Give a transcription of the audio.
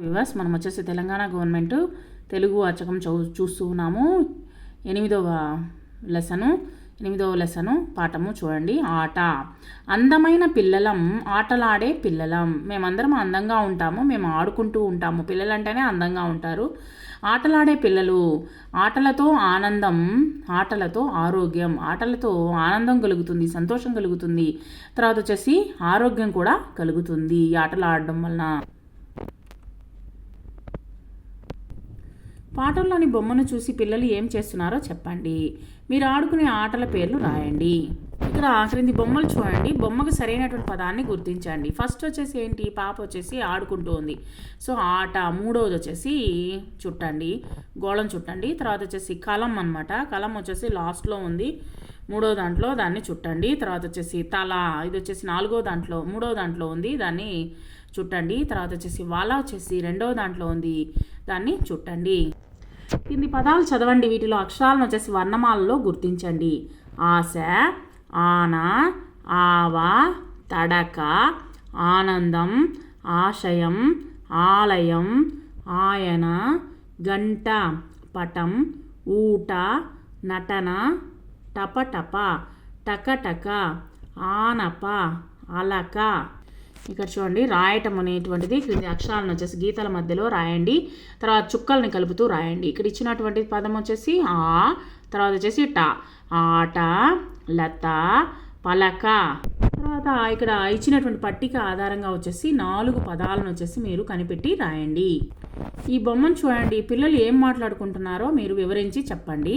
వివాస్ మనం వచ్చేసి తెలంగాణ గవర్నమెంట్ తెలుగు వాచకం చూ చూస్తూ ఉన్నాము. ఎనిమిదవ లెసను ఎనిమిదవ లెసను పాఠము చూడండి. ఆట. అందమైన పిల్లలం ఆటలాడే పిల్లలం. మేమందరం అందంగా ఉంటాము మేము ఆడుకుంటూ ఉంటాము. పిల్లలంటేనే అందంగా ఉంటారు. ఆటలాడే పిల్లలు ఆటలతో ఆనందం ఆటలతో ఆరోగ్యం ఆటలతో ఆనందం కలుగుతుంది సంతోషం కలుగుతుంది. తర్వాత వచ్చేసి ఆరోగ్యం కూడా కలుగుతుంది ఈ ఆటలు ఆడడం వలన. పాఠంలోని బొమ్మను చూసి పిల్లలు ఏం చేస్తున్నారో చెప్పండి. మీరు ఆడుకునే ఆటల పేర్లు రాయండి. ఇక్కడ క్రింది బొమ్మలు చూడండి. బొమ్మకు సరైనటువంటి పదాన్ని గుర్తించండి. ఫస్ట్ వచ్చేసి ఏంటి? పాప వచ్చేసి ఆడుకుంటూ ఉంది. సో ఆట మూడవది వచ్చేసి చుట్టండి. గోళం చుట్టండి. తర్వాత వచ్చేసి కలం అనమాట కలం వచ్చేసి లాస్ట్లో ఉంది. మూడో దాంట్లో దాన్ని చుట్టండి. తర్వాత వచ్చేసి తల ఇది వచ్చేసి నాలుగో దాంట్లో మూడో దాంట్లో ఉంది. దాన్ని చుట్టండి. తర్వాత వచ్చేసి వాలా వచ్చేసి రెండో దాంట్లో ఉంది. దాన్ని చుట్టండి. కింది పదాలు చదవండి. వీటిలో అక్షరాలను వచ్చేసి వర్ణమాలలో గుర్తించండి. ఆశ ఆన ఆవ తడక ఆనందం ఆశయం ఆలయం ఆయన గంట పటం ఊట నటన టపటప టకటక ఆనప అలక ఇక్కడ చూడండి రాయటం అనేటువంటిది క్రింది అక్షరాలను వచ్చేసి గీతల మధ్యలో రాయండి తర్వాత చుక్కల్ని కలుపుతూ రాయండి. ఇక్కడ ఇచ్చినటువంటి పదం వచ్చేసి ఆ తర్వాత వచ్చేసి ట. ఆట లత పలక. తర్వాత ఇక్కడ ఇచ్చినటువంటి పట్టిక ఆధారంగా వచ్చేసి నాలుగు పదాలను వచ్చేసి మీరు కనిపెట్టి రాయండి. ఈ బొమ్మను చూడండి పిల్లలు ఏం మాట్లాడుకుంటున్నారో మీరు వివరించి చెప్పండి.